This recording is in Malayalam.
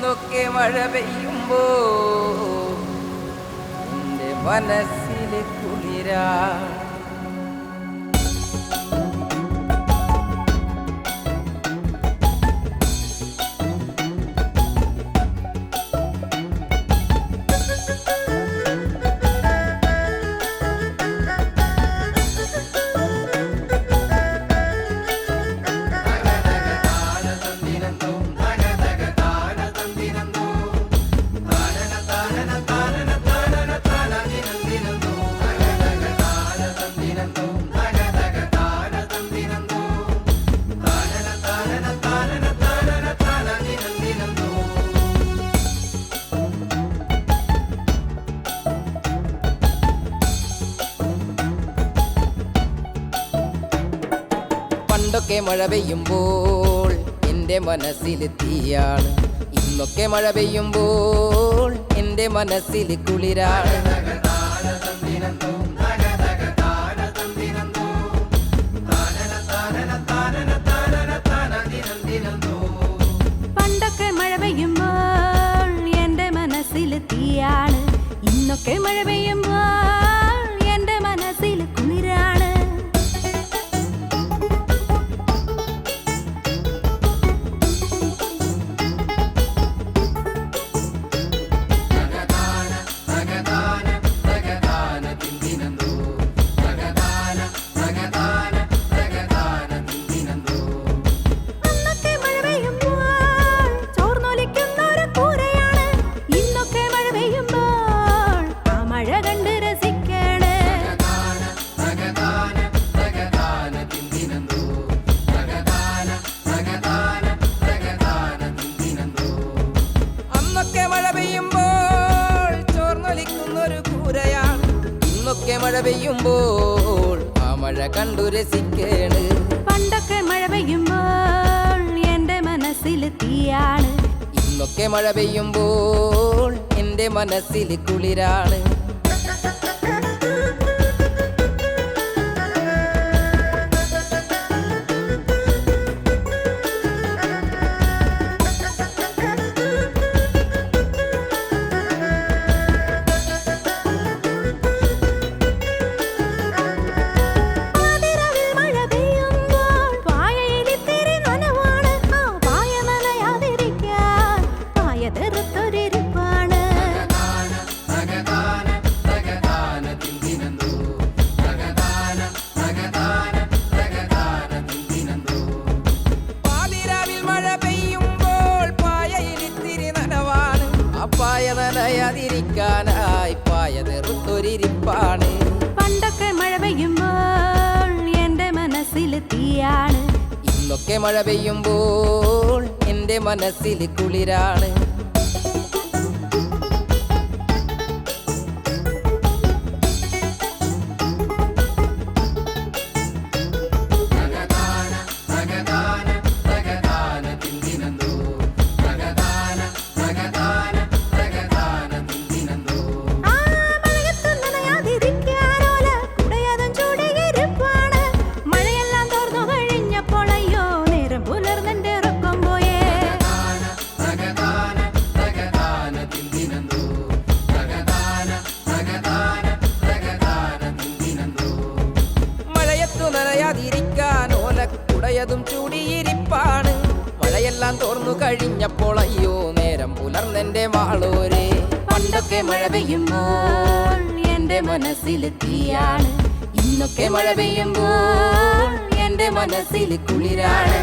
മഴ പെയ്യുമ്പോ എന്റെ മനസ്സിലെ കുളിരാ. പണ്ടൊക്കെ മഴ പെയ്യുമ്പോൾ എന്റെ മനസ്സിൽ തീയാണ്. ഇന്നൊക്കെ മഴ പെയ്യുമ്പോൾ എന്റെ മനസ്സിൽ കുളിരാണ്. മഴ പെയ്യുമ്പോൾ എന്റെ മനസ്സിൽ തീയാണ്. ഇന്നൊക്കെ മഴ പെയ്യുമ്പോൾ പെയ്യുമ്പോൾ ആ മഴ കണ്ടു രസിക്കേണ്. പണ്ടൊക്കെ മഴ പെയ്യുമ്പോൾ എന്റെ മനസ്സിൽ തീയാണ്. ഇന്നൊക്കെ മഴ പെയ്യുമ്പോൾ എന്റെ മനസ്സിൽ കുളിരാണ്. നനയാതിരിക്കാനായി പായ തെറുത്തൊരിപ്പാണ് പണ്ടൊക്കെ മഴ പെയ്യുമ്പോൾ എന്റെ മനസ്സിൽ തീയാണ്. ഇന്നൊക്കെ മഴ പെയ്യുമ്പോൾ എന്റെ മനസ്സിൽ കുളിരാണ്. ചൂടിയിരിപ്പാണ്. മഴയെല്ലാം തോർന്നു കഴിഞ്ഞപ്പോൾ അയ്യോ നേരം പുലർന്നെന്റെ മാളൂരെ പണ്ടൊക്കെ മഴ പെയ്യുമ്പോൾ എന്റെ മനസ്സിൽ തീയാണ്. ഇന്നൊക്കെ മഴ പെയ്യുമ്പോൾ എന്റെ മനസ്സിൽ കുളിരാണ്.